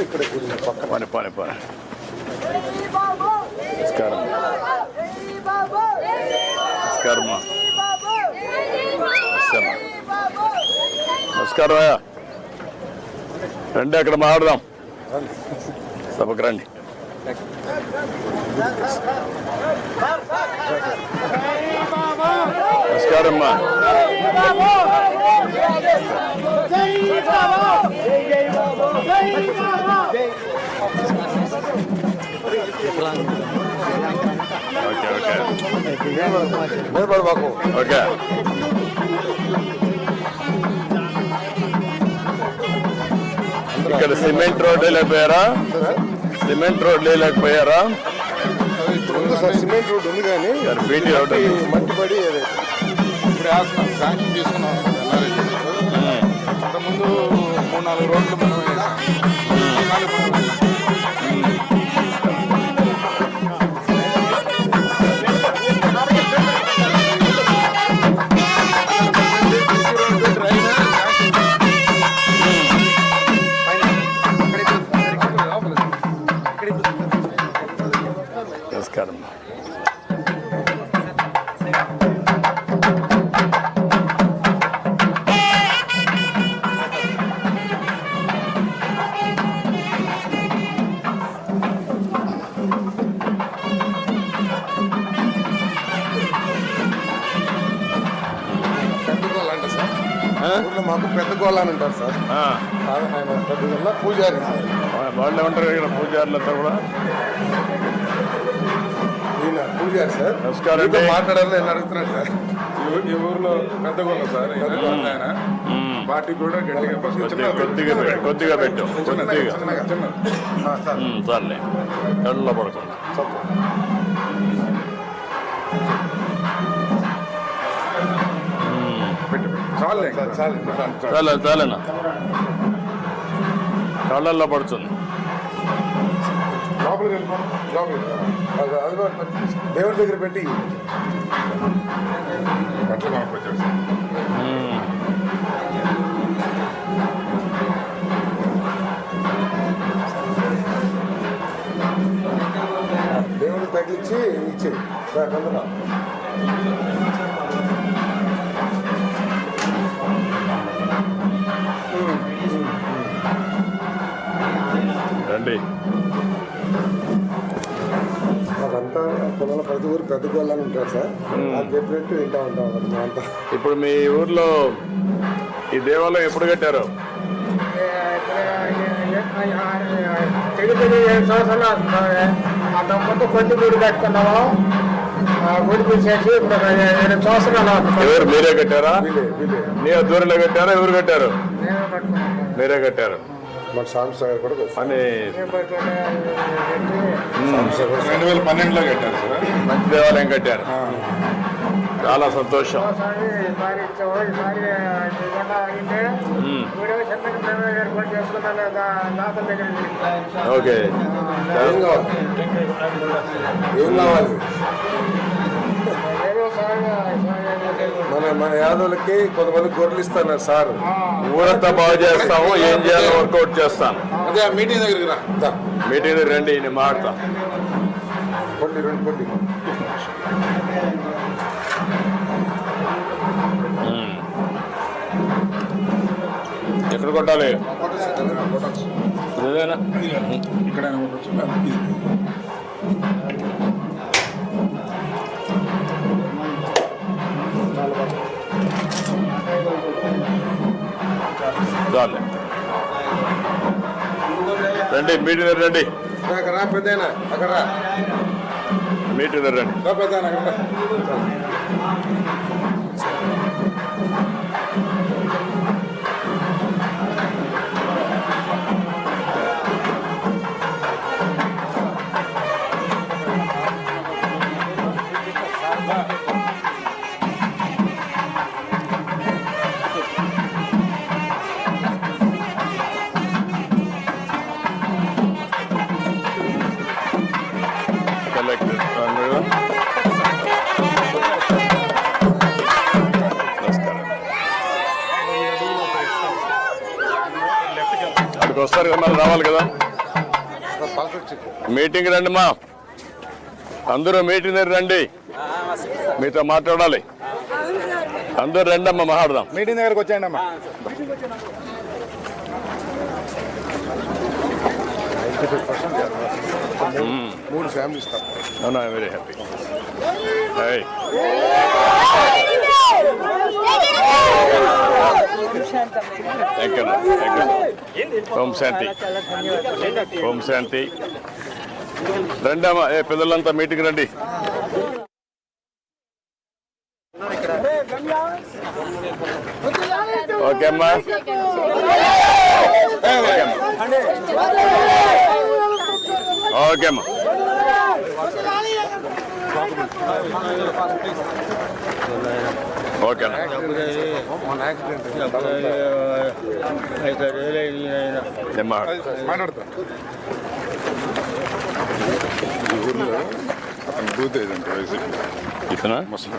ఇక్కడ పని పని పని. నమస్కారం. నమస్కారం. రండి అక్కడ మాట్లాడదాం. సభకు రండి. నమస్కారం అమ్మా ఓకే. ఇక్కడ సిమెంట్ రోడ్ లేకపోయారా సిమెంట్ రోడ్ లేకపోయారా సిమెంట్ రోడ్ ఉంది కానీ బీటీ రోడ్ మట్టి పడి ఇప్పుడు శాంక్షన్ అంతకుముందు మూడు నాలుగు రోడ్లు మనం నమస్కారం మాకు పెద్ద గోళ అని అంటారు సార్. ఆయన పెద్ద గోళ పూజారి సార్. వాళ్ళే ఉంటారు ఇక్కడ పూజారులతో కూడా. ఈయన పూజారి సార్. నమస్కారం. మాట్లాడాలని నేను అడుగుతున్నాను సార్. ఈ- ఊర్లో పెద్ద గొల్ల సార్ ఆయన. పార్టీ కూడా గట్టిగా కొద్దిగా కొద్దిగా పెట్టు కొద్దిగా పెట్టు కొద్దిగా. చిన్నగా. చిన్న ఆ, సార్. ఉమ్, సర్లే కళ్ళలో పడుకోండి చాలే. చాలేనా? కళ్ళల్లో పడుతుంది. లోపలికి దేవుడి దగ్గర పెట్టి బట్టలు కొనుక్కొచ్చాడు దేవుడికి తగిలించి సార్ అందులో రండి మాకంతా పొలంలో ప్రతి ఊరు పెద్ద గోళ్ళని ఉంటారు సార్. అది చెప్పినట్టు వింటా ఉంటాం మేమంతా ఇప్పుడు మీ ఊర్లో ఈ దేవాలయం ఎప్పుడు కట్టారు? తిరుపతి సంవత్సరాలు అంతకుముందు గుడి కట్టుకున్నాము గుడి సంవత్సరాలు ఎవరు మీరే కట్టారా? మీ ఆధ్వర్యంలో కట్టారా? ఎవరు కట్టారు? మీరే కట్టారు. మన కూడా. అని నేను పెట్టుకునే పెట్టి రెండు వేల పన్నెండులో కట్టారు సార్. మంచి దేవాలయం కట్టారు. చాలా సంతోషం. ఒకసారి ఈసారి ఇచ్చావు? మన మన యాదవులకి కొంతమంది గొర్రెలు ఇస్తున్నారు సార్. ఊరంతా బాగు చేస్తాము ఏం చేయాలో వర్కౌట్ చేస్తాను. అదే ఆ మీటింగ్ దగ్గరికి రా. మీటింగ్ రండి నేను మాడతా కొట్టి రెండు కొట్టి ఎక్కడ కొట్టాలి? ఇదేనా? ఇక్కడ కొట్టచ్చు చాలే రండి మీటింగ్ రండి అక్కడ రా పెద్దయినా అక్కడ రా మీటింగ్ రండి రా పెద్దయినా అక్కడ అక్కడికి వస్తారు కదా మరి రావాలి కదా. మీటింగ్ రండి మా. అందరూ మీటింగ్ దగ్గర రండి. మీతో మాట్లాడాలి. అందరూ రండి అమ్మా మాట్లాడదాం. మీటింగ్ దగ్గరకు వచ్చేయండి అమ్మా. మూడు ఫ్యామిలీ ఇస్తాం అవునా వెరీ హ్యాపీ థ్యాంక్ యూ ఓం శాంతి. ఓం శాంతి. రండమ్మా ఏ పిల్లలంతా మీటింగ్ రండి. ఓకే అమ్మా. ఓకే అమ్మా. ఓకే అమ్మా. అమ్మా మాట్లాడతాం బూత్ ఏదంటే వైసీపీ. ఇతనా? ముసలి